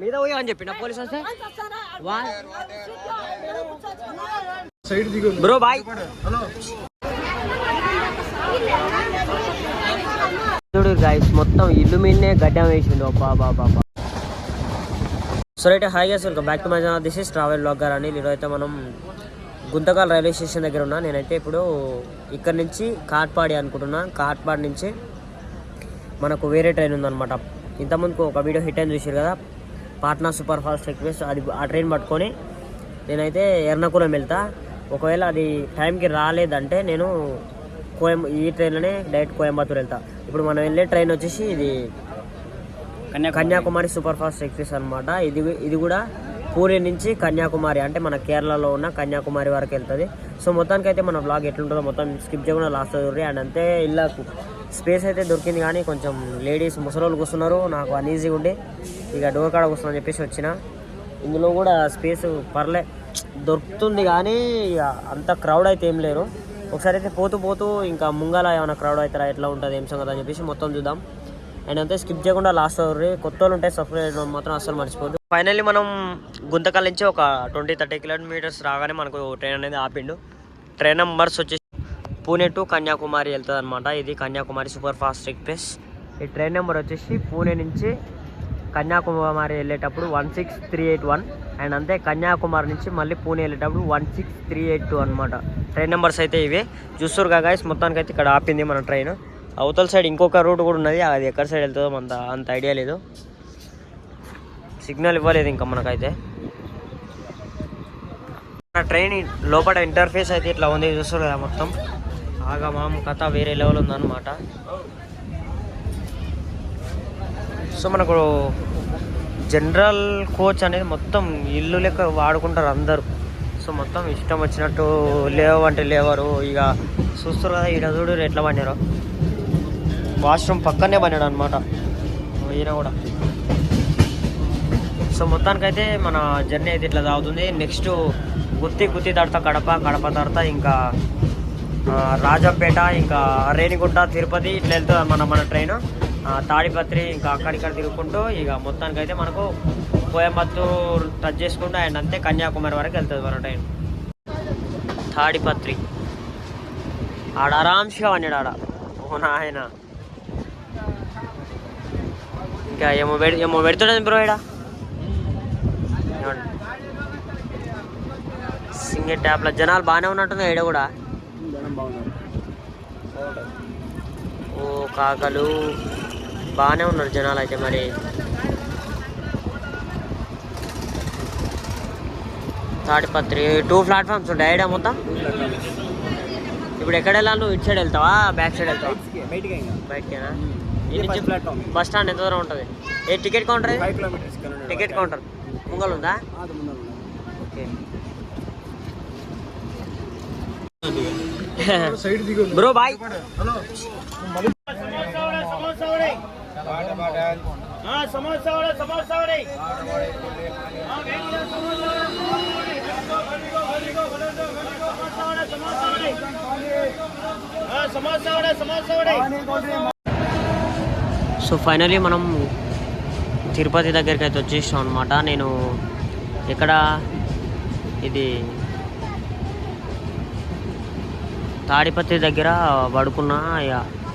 మీద పోయా అని చెప్పిన పోలీస్ వస్తే? Bro bye. చూడు గైస్ మొత్తం ఇల్లు మీదనే గడ్డం వేసిండు. అబ్బా బాబా so right hi guys welcome back to my channel this is travel blogger అని. ఈరోజు మనం గుంతకాల్ రైల్వే స్టేషన్ దగ్గర ఉన్నా. నేనైతే ఇప్పుడు ఇక్కడ నుంచి కాట్పాడి అనుకుంటున్నా. కాట్పాడి నుంచి మనకు వేరే ట్రైన్ ఉందన్నమాట. ఇంతకుముందుకు ఒక వీడియో హిట్ అని చూసారు కదా. పాట్నా సూపర్ ఫాస్ట్ ఎక్స్ప్రెస్ అది ఆ ట్రైన్ పట్టుకొని నేనైతే ఎర్నాకుళం వెళ్తా. ఒకవేళ అది టైంకి రాలేదంటే నేను కోయం ఈ ట్రైన్లోనే డైరెక్ట్ కోయంబత్తూర్ వెళ్తా. ఇప్పుడు మనం వెళ్ళే ట్రైన్ వచ్చేసి ఇది కన్యాకుమారి. సూపర్ ఫాస్ట్ ఎక్స్ప్రెస్ అనమాట ఇది ఇది కూడా పూణే నుంచి కన్యాకుమారి అంటే మన కేరళలో ఉన్న కన్యాకుమారి వరకు వెళ్తుంది. సో మొత్తానికి అయితే మన బ్లాగ్ ఎట్లుంటుందో మొత్తం స్కిప్ చేయకుండా లాస్ట్ చూడండి. అండ్ అంతే ఇళ్ళకు స్పేస్ అయితే దొరికింది కానీ కొంచెం లేడీస్ ముసలోళ్ళు కూర్చున్నారు. నాకు అన్ఈజీగా ఉండి. ఇక డోర్ కాడ కూర్చున్నా చెప్పేసి వచ్చిన. ఇందులో కూడా స్పేస్ పర్లే. దొరుకుతుంది కానీ ఇక అంత క్రౌడ్ అయితే ఏం లేరు. ఒకసారి అయితే పోతూ పోతూ ఇంకా ముంగల ఏమైనా క్రౌడ్ అవుతారా ఎట్లా ఉంటుంది ఏం సంగతి అని చెప్పేసి మొత్తం చూద్దాం. అండ్ అంతే స్కిప్ చేయకుండా లాస్ట్ అవ్వరు కొత్త వాళ్ళు ఉంటే సబ్స్క్రైబ్ మాత్రం అస్సలు మర్చిపోద్దు ఫైనల్లీ మనం గుంతకల్ నుంచి ఒక ట్వంటీ థర్టీ కిలోమీటర్స్ రాగానే మనకు ట్రైన్ అనేది ఆపిండు. ట్రైన్ నెంబర్స్ వచ్చేసి పూణే టు కన్యాకుమారి వెళ్తుంది అనమాట ఇది కన్యాకుమారి సూపర్ ఫాస్ట్ ఎక్స్ప్రెస్ ఈ ట్రైన్ నెంబర్ వచ్చేసి పూణే నుంచి కన్యాకుమారి వెళ్ళేటప్పుడు one six three eight one and అంతే కన్యాకుమారి నుంచి మళ్ళీ పూణే వెళ్ళేటప్పుడు one six three eight two అనమాట ట్రైన్ నెంబర్స్ అయితే ఇవే. చూస్తారు గాయస్ మొత్తానికి అయితే ఇక్కడ ఆపింది మన ట్రైన్ అవతల సైడ్ ఇంకొక రూట్ కూడా ఉన్నది. అది ఎక్కడ సైడ్ వెళ్తుందో అంత అంత ఐడియా లేదు. సిగ్నల్ ఇవ్వలేదు ఇంకా మనకైతే. మన ట్రైన్ లోపల ఇంటర్ఫేస్ అయితే ఇట్లా ఉంది. చూస్తారు కదా మొత్తం. ఆగా మామ కథ వేరే లెవెల్ ఉందన్నమాట. సో మనకు జనరల్ కోచ్ అనేది మొత్తం ఇల్లు లెక్క వాడుకుంటారు అందరూ. సో మొత్తం ఇష్టం వచ్చినట్టు లేవు అంటే లేవరు. ఇక చూస్తారు కదా ఈడ చూడు ఎట్లా పడినారో వాష్రూమ్ పక్కనే పడినాడు అనమాట ఈయన కూడా. సో మొత్తానికైతే మన జర్నీ అయితే ఇట్లా సాగుతుంది. నెక్స్ట్ గుత్తి గుత్తి తర్వాత కడప కడప తర్వాత ఇంకా రాజంపేట ఇంకా రేణిగుంట తిరుపతి ఇట్లా వెళ్తుంది మన మన ట్రైన్. తాడిపత్రి ఇంకా అక్కడిక్కడ తిరుగుకుంటూ ఇక మొత్తానికైతే మనకు కోయంబత్తూరు టచ్ చేసుకుంటూ అండ్ అంతే కన్యాకుమారి వరకు వెళ్తుంది మన ట్రైన్. తాడిపత్రి. ఆడ ఆరాంశిగా అన్నాడు ఆడ. ఓ నాయన. ఇంకా ఏమో పెడి ఏమో పెడుతుండదు బ్రో ఈడ. సింగిల్ ట్యాప్లో జనాలు బాగానే ఉన్నట్టుంది ఈడ కూడా ఓ కాకలు. బాగానే ఉన్నారు జనాలు అయితే మరి తాడిపత్రి టూ ప్లాట్ఫామ్స్ ఉంటాయి. ఐడియా మొత్తం? ఇప్పుడు ఎక్కడ వెళ్ళాలి? నువ్వు ఇటు సైడ్ వెళ్తావా? బ్యాక్ సైడ్ వెళ్తావా? బయటకేనా. బస్ స్టాండ్ ఎంత దూరం ఉంటుంది? ఏ టికెట్ కౌంటర్ టికెట్ కౌంటర్ ముంగల్ ఉందా? ఓకే సో ఫైనలీ మనం తిరుపతి దగ్గరికి అయితే వచ్చేసాం అనమాట నేను ఇక్కడ ఇది తాడిపత్రి దగ్గర పడుకున్నా ఇక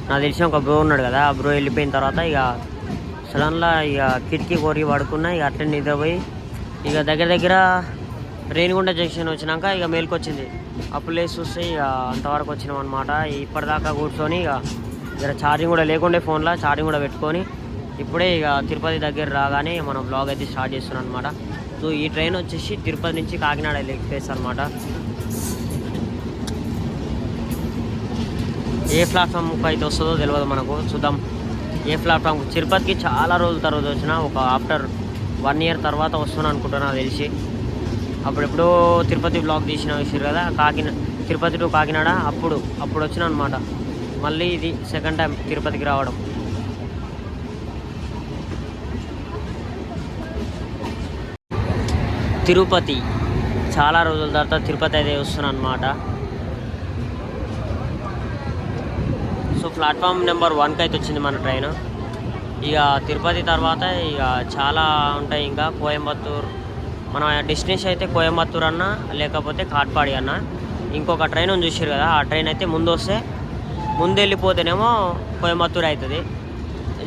నాకు తెలిసిన ఒక బ్రో ఉన్నాడు కదా ఆ బ్రో వెళ్ళిపోయిన తర్వాత ఇక సడన్లా ఇక కిటికీ కోరి పడుకున్నా ఇక అట్లనే నిద్రపోయి ఇక దగ్గర దగ్గర రేణిగుంట జంక్షన్ వచ్చినాక ఇక మేలుకొచ్చింది. అప్పుడు చూస్తే ఇక అంతవరకు వచ్చినాం అనమాట ఇప్పటిదాకా కూర్చొని ఇక జర ఛార్జింగ్ కూడా లేకుండే ఫోన్లో ఛార్జింగ్ కూడా పెట్టుకొని ఇప్పుడే ఇక తిరుపతి దగ్గర రాగానే మనం బ్లాగ్ అయితే స్టార్ట్ చేస్తున్నాం అనమాట సో ఈ ట్రైన్ వచ్చేసి తిరుపతి నుంచి కాకినాడ వెళ్ళే ఎక్స్ప్రెస్ అనమాట ఏ ప్లాట్ఫామ్కి అయితే వస్తుందో తెలియదు మనకు. చూద్దాం. ఏ ప్లాట్ఫామ్ తిరుపతికి చాలా రోజుల తర్వాత వచ్చిన ఒక ఆఫ్టర్ వన్ ఇయర్ తర్వాత వస్తున్నాను అనుకుంటున్నా తెలిసి. అప్పుడెప్పుడో తిరుపతి బ్లాగ్ తీసిన విషయం కదా కాకినాడ తిరుపతి టు కాకినాడ అప్పుడు అప్పుడు వచ్చిన అనమాట మళ్ళీ ఇది సెకండ్ టైం తిరుపతికి రావడం. తిరుపతి. చాలా రోజుల తర్వాత తిరుపతి అయితే వస్తున్నా అనమాట సో ప్లాట్ఫామ్ నెంబర్ వన్కి అయితే వచ్చింది మన ట్రైన్. ఇక తిరుపతి తర్వాత ఇక చాలా ఉంటాయి ఇంకా కోయంబత్తూర్. మన డెస్టినేషన్ అయితే కోయంబత్తూర్ అన్న లేకపోతే కాట్పాడి అన్న. ఇంకొక ట్రైన్ ఉంది చూసారు కదా ఆ ట్రైన్ అయితే ముందు వస్తే ముందు వెళ్ళిపోతేనేమో కోయంబత్తూర్ అవుతుంది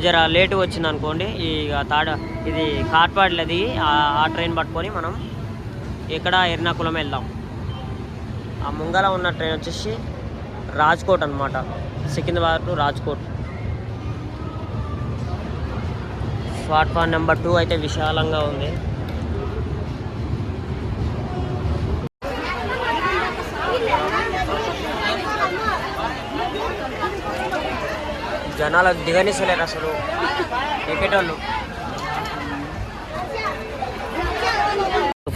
జర లేటుగా వచ్చింది అనుకోండి ఇక తాడ ఇది కాట్పాడిలో దిగి ఆ- ఆ ట్రైన్ పట్టుకొని మనం ఇక్కడ ఎర్నాకుళం వెళ్దాం. ఆ ముంగల ఉన్న ట్రైన్ వచ్చేసి రాజ్కోట్ అనమాట Secunderabad to Rajkot. Platform number two అయితే విశాలంగా ఉంది. జనాలు దిగనిసలేరు అసలు. ఎక్కేటోళ్ళు.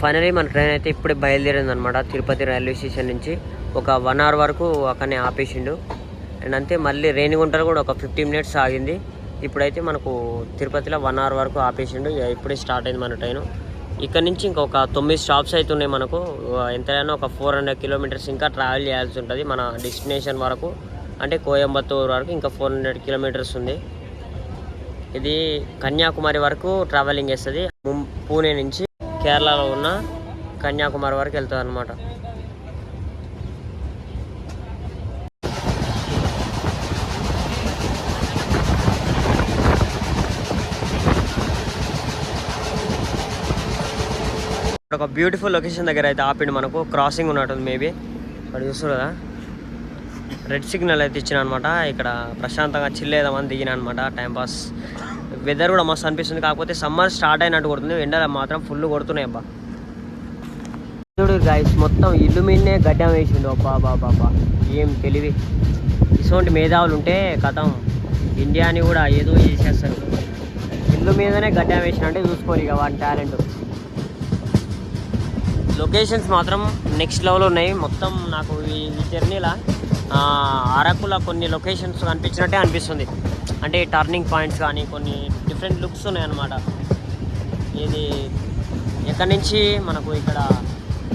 ఫైనలీ మన ట్రైన్ అయితే ఇప్పుడే బయలుదేరింది అనమాట తిరుపతి రైల్వే స్టేషన్ నుంచి ఒక వన్ అవర్ వరకు అక్కడనే ఆపేసిండు. అండ్ అంతే మళ్ళీ రేణిగుంటలో కూడా ఒక ఫిఫ్టీ మినిట్స్ ఆగింది. ఇప్పుడైతే మనకు తిరుపతిలో వన్ అవర్ వరకు ఆపేసిండు. ఇక ఇప్పుడే స్టార్ట్ అయింది మన ట్రైన్ ఇక్కడ నుంచి ఇంకొక తొమ్మిది స్టాప్స్ అయితే ఉన్నాయి మనకు. ఎంతైనా ఒక ఫోర్ హండ్రెడ్ కిలోమీటర్స్ ఇంకా ట్రావెల్ చేయాల్సి ఉంటుంది మన డెస్టినేషన్ వరకు. అంటే కోయంబత్తూరు వరకు ఇంకా ఫోర్ హండ్రెడ్ కిలోమీటర్స్ ఉంది. ఇది కన్యాకుమారి వరకు ట్రావెలింగ్ చేస్తుంది. ముం- పూణే నుంచి కేరళలో ఉన్న కన్యాకుమారి వరకు వెళ్తుంది అనమాట ఒక బ్యూటిఫుల్ లొకేషన్ దగ్గర అయితే ఆపిండి మనకు. క్రాసింగ్ ఉన్నట్టుంది మేబీ ఇక్కడ చూస్తారు కదా రెడ్ సిగ్నల్ అయితే ఇచ్చిన అనమాట ఇక్కడ ప్రశాంతంగా చిల్లేదామని దిగిన అనమాట టైంపాస్ వెదర్ కూడా మస్తు అనిపిస్తుంది. కాకపోతే సమ్మర్ స్టార్ట్ అయినట్టు కొడుతుంది. ఎండలు మాత్రం ఫుల్ కొడుతున్నాయి అబ్బా. చూడు గైస్ మొత్తం ఇల్లు మీదనే గడ్డం వేసిండు. అబ్బా బాబా బాబా ఏం తెలివి. ఇటువంటి మేధావులు ఉంటే కథం. ఇండియాని కూడా ఏదో చేసేస్తారు. ఇల్లు మీదనే గడ్డం వేసిన అంటే చూసుకోరు ఇక వాడి టాలెంట్ లొకేషన్స్ మాత్రం నెక్స్ట్ లెవెల్ ఉన్నాయి. మొత్తం నాకు ఈ జర్నీలా అరకులో కొన్ని లొకేషన్స్ కనిపించినట్టే అనిపిస్తుంది. అంటే టర్నింగ్ పాయింట్స్ కానీ కొన్ని డిఫరెంట్ లుక్స్ ఉన్నాయి అన్నమాట ఇది ఎక్కడి నుంచి మనకు ఇక్కడ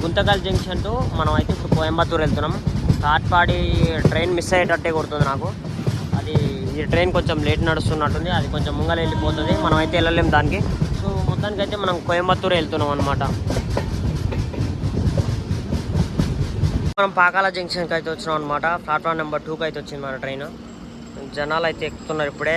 గుంతకల్ జంక్షన్ టు మనం అయితే ఇప్పుడు కోయంబత్తూర్ వెళ్తున్నాం. కాట్పాడి ట్రైన్ మిస్ అయ్యేటట్టే కొడుతుంది నాకు. అది ఈ ట్రైన్ కొంచెం లేట్ నడుస్తున్నట్టుంది. అది కొంచెం ముంగల వెళ్ళిపోతుంది మనం అయితే వెళ్ళలేం దానికి. సో మొత్తానికి అయితే మనం కోయంబత్తూరు వెళ్తున్నాం అనమాట మనం పాకాల జంక్షన్కి అయితే వచ్చినాం అనమాట ప్లాట్ఫామ్ నెంబర్ టూకి అయితే వచ్చింది మన ట్రైన్. జనాలు అయితే ఎక్కుతున్నారు ఇప్పుడే.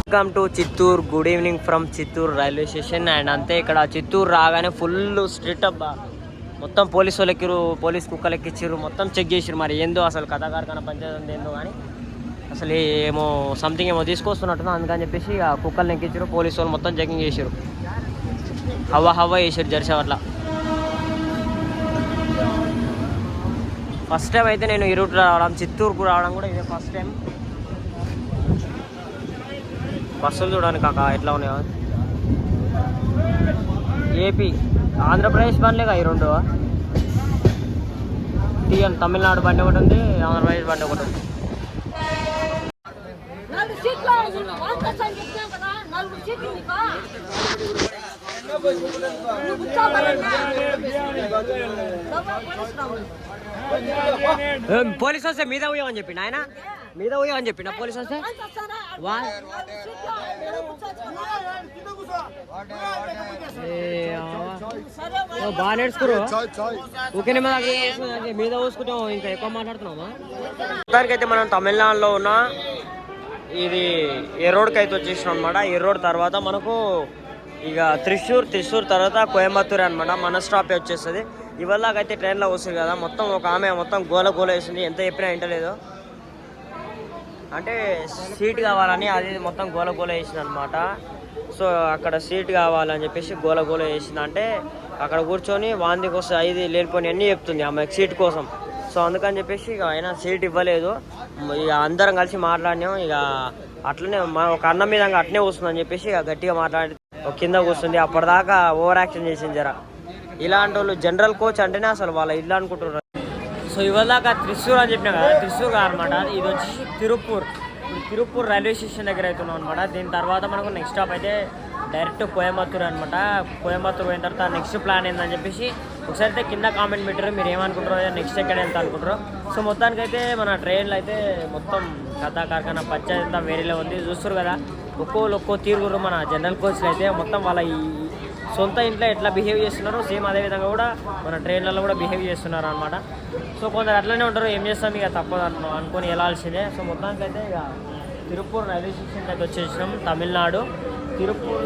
Welcome to Chittoor good evening from Chittoor railway station and అంతే ఇక్కడ చిత్తూరు రాగానే ఫుల్ స్ట్రిట్ అబ్బా. మొత్తం పోలీసు వాళ్ళెక్కిరు పోలీస్ కుక్కలు మొత్తం చెక్ చేసిరు మరి. ఏందో అసలు కథాకారకన పంచాయతీ ఏందో కానీ అసలు ఏమో సంథింగ్ ఏమో తీసుకొస్తున్నట్టు అందుకని చెప్పేసి ఆ కుక్కల్ని ఎక్కించారు పోలీసు వాళ్ళు మొత్తం చెకింగ్ చేసారు హవ్వ హవ్వ చేసారు జెర్సీ అట్లా. ఫస్ట్ టైం అయితే నేను ఈ రావడం చిత్తూరుకు రావడం కూడా ఇదే ఫస్ట్ టైం బస్సులు చూడడానికి కాక ఎట్లా ఉన్నాయో? ఏపీ ఆంధ్రప్రదేశ్ బండ్లేగా ఈ రెండు? టీఎన్ తమిళనాడు బండి ఒకటి ఉంది ఆంధ్రప్రదేశ్ బండి ఒకటి ఉంది. పోలీసు వస్తే మీద పోయామని చెప్పి ఆయన మీద పోయామని చెప్పి పోలీస్ వస్తే? వా. బాగా నేర్చుకురు ఊరికే మీద మీద పోసుకుంటాం ఇంకా ఎక్కువ మాట్లాడుతున్నామా? మొత్తానికి అయితే మనం తమిళనాడులో ఉన్న ఇది ఎర్రోడ్కి అయితే వచ్చేసినాం అనమాట ఎర్రోడ్ తర్వాత మనకు ఇక త్రిశూర్ త్రిశూర్ తర్వాత కోయంబత్తూర్ అనమాట మన స్టాప్ వచ్చేస్తుంది. ఇవాళకైతే ట్రైన్లో వస్తుంది కదా మొత్తం ఒక ఆమె మొత్తం గోల గోల వేసింది ఎంత చెప్పినా వింటలేదు. అంటే సీట్ కావాలని అది మొత్తం గోల గోల వేసింది అనమాట సో అక్కడ సీట్ కావాలని చెప్పేసి గోల గోల వేసింది అంటే అక్కడ కూర్చొని వాంతికి వస్తే ఐదు లేనిపోయి అన్నీ చెప్తుంది ఆమె సీట్ కోసం. సో అందుకని చెప్పేసి ఇక ఆయన సీట్ ఇవ్వలేదు. ఇక అందరం కలిసి మాట్లాడినాం. ఇక అట్లనే మన ఒక అన్నం మీద అట్నే వస్తుందని చెప్పేసి ఇక గట్టిగా మాట్లాడి కింద కూర్చుంది. అప్పటిదాకా ఓవర్ యాక్షన్ చేసింది జర. ఇలాంటి వాళ్ళు జనరల్ కోచ్ అంటేనే అసలు వాళ్ళ ఇల్లు అనుకుంటున్నారు. సో ఇవాళ త్రిశూర్ అని చెప్పినా కదా త్రిశూర్ అనమాట ఇది వచ్చి తిరుపూర్. ఇప్పుడు తిరుపూర్ రైల్వే స్టేషన్ దగ్గర అవుతున్నాం అనమాట దీని తర్వాత మనకు నెక్స్ట్ స్టాప్ అయితే డైరెక్ట్ కోయంబత్తూర్ అనమాట కోయంబత్తూర్ పోయిన తర్వాత నెక్స్ట్ ప్లాన్ ఏందని చెప్పేసి ఒకసారి అయితే కింద కామెంట్ పెట్టారు. మీరు ఏమనుకుంటారో నెక్స్ట్ ఎక్కడ వెళ్తా అనుకుంటారో. సో మొత్తానికి అయితే మన ట్రైన్లో అయితే మొత్తం కథా కార్ఖానా పచ్చ అంతా వేరేలో ఉంది. చూస్తారు కదా ఒక్కోళ్ళు ఒక్కో తీరుగురు మన జనరల్ కోచ్లు అయితే మొత్తం వాళ్ళ ఈ సొంత ఇంట్లో ఎట్లా బిహేవ్ చేస్తున్నారో సేమ్ అదే విధంగా కూడా మన ట్రైన్లలో కూడా బిహేవ్ చేస్తున్నారు అనమాట సో కొందరు అట్లనే ఉంటారు ఏం చేస్తాం ఇక తప్పదు అను- అనుకొని వెళ్ళాల్సిందే సో మొత్తానికి అయితే ఇక తిరుపూర్ రైల్వే స్టేషన్కి అయితే వచ్చేసినాం తమిళనాడు. తిరుపూర్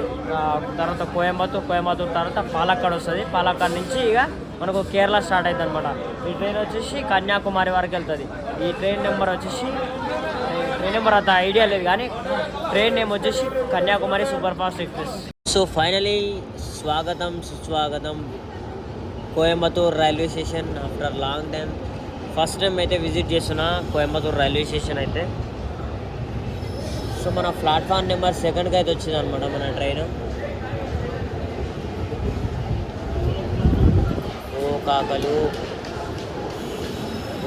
తర్వాత కోయంబత్తూర్ కోయంబత్తూర్ తర్వాత పాలక్కాడ్ వస్తుంది. పాలక్కాడ్ నుంచి ఇక మనకు కేరళ స్టార్ట్ అవుతుంది అనమాట ఈ ట్రైన్ వచ్చేసి కన్యాకుమారి వరకు వెళ్తుంది. ఈ ట్రైన్ నెంబర్ వచ్చేసి ట్రైన్ నెంబర్ అంత ఐడియా లేదు కానీ ట్రైన్ నేమ్ వచ్చేసి Kanyakumari super fast express. So finally స్వాగతం సుస్వాగతం. Coimbatore railway station after long time. First time అయితే విజిట్ చేస్తున్నా కోయంబత్తూర్ రైల్వే స్టేషన్ అయితే. సో మన ప్లాట్ఫామ్ నెంబర్ సెకండ్కి అయితే వచ్చింది అనమాట మన ట్రైన్. ఓ కాకలు.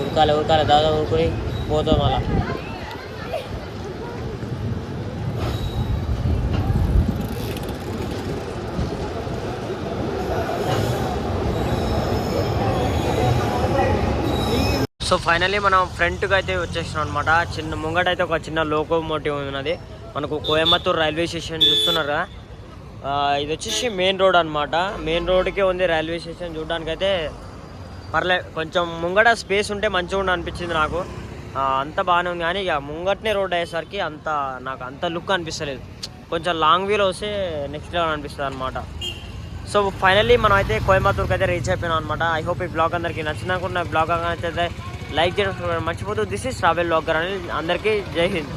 ఉరకాలి ఉరకాలి. దాదాపు ఊరుకుని పోతాం అలా. సో ఫైనలీ మనం ఫ్రంట్కి అయితే వచ్చేసినాం అనమాట చిన్న ముంగట అయితే ఒక చిన్న లోకోమోటివ్ ఉన్నది. మనకు కోయంబత్తూరు రైల్వే స్టేషన్ చూస్తున్నారు కదా? ఇది వచ్చేసి మెయిన్ రోడ్ అనమాట మెయిన్ రోడ్కే ఉంది రైల్వే స్టేషన్. చూడడానికి అయితే పర్లే కొంచెం ముంగట స్పేస్ ఉంటే మంచిగా ఉండి అనిపించింది నాకు. అంత బాగానే ఉంది. కానీ ఇక ముంగట్నే రోడ్ అయ్యేసరికి అంత నాకు అంత లుక్ అనిపిస్తలేదు. కొంచెం లాంగ్ వీలో వస్తే నెక్స్ట్ లెవెల్ అనిపిస్తుంది అనమాట సో ఫైనల్లీ మనం అయితే కోయంబత్తూర్కి అయితే రీచ్ అయిపోయినాం అనమాట ఐ హోప్ ఈ బ్లాగ్ అందరికీ నచ్చిందనుకుంటున్న. బ్లాగ్ అయితే లైక్ చేయడం మర్చిపోతూ. దిస్ ఇస్ ట్రావెల్ బ్లాగర్ అని అందరికీ జై హింద్.